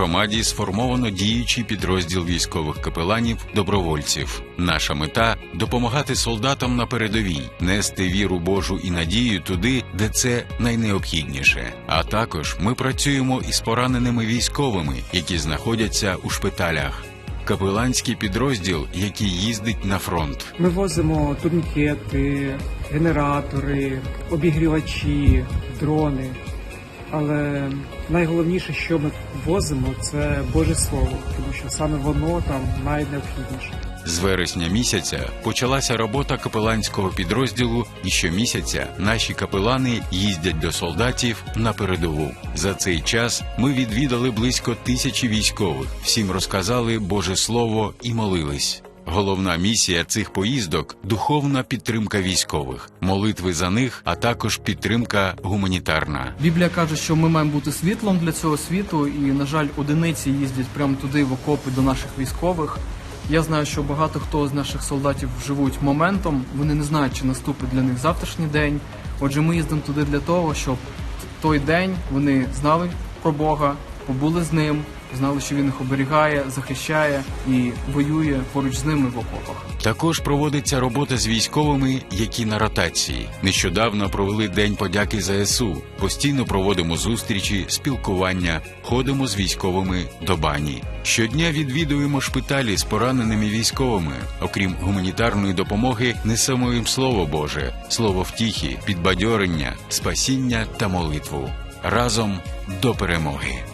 громаді сформовано діючий підрозділ військових капеланів добровольців. Наша мета допомагати солдатам на передовій, нести віру Божу і надію туди, де це найнеобхідніше. А також ми працюємо із пораненими військовими, які знаходяться у шпиталях. Капеланський підрозділ, який їздить на фронт. Ми возимо турнікети, генератори, обігрівачі, дрони. Але найголовніше, що ми возимо, це Боже Слово, тому що саме воно там найнеобхідніше. З вересня місяця почалася робота капеланського підрозділу, і щомісяця наші капелани їздять до солдатів на передову. За цей час ми відвідали близько тисячі військових, всім розказали Боже Слово і молились. Головна місія цих поїздок духовна підтримка військових, молитви за них, а також підтримка гуманітарна. Біблія каже, що ми маємо бути світлом для цього світу, і, на жаль, одиниці їздять прямо туди в окопи до наших військових. Я знаю, що багато хто з наших солдатів живуть моментом, вони не знають, чи наступить для них завтрашній день. Отже, ми їздимо туди для того, щоб в той день вони знали про Бога, побули з ним, знали, що він їх оберігає, захищає і воює поруч з ними в окопах. Також проводиться робота з військовими, які на ротації. Нещодавно провели День подяки ЗСУ. Постійно проводимо зустрічі, спілкування, ходимо з військовими до бані. Щодня відвідуємо шпиталі з пораненими військовими. Окрім гуманітарної допомоги, несемо їм слово Боже, слово втіхи, підбадьорення, спасіння та молитву. Разом до перемоги.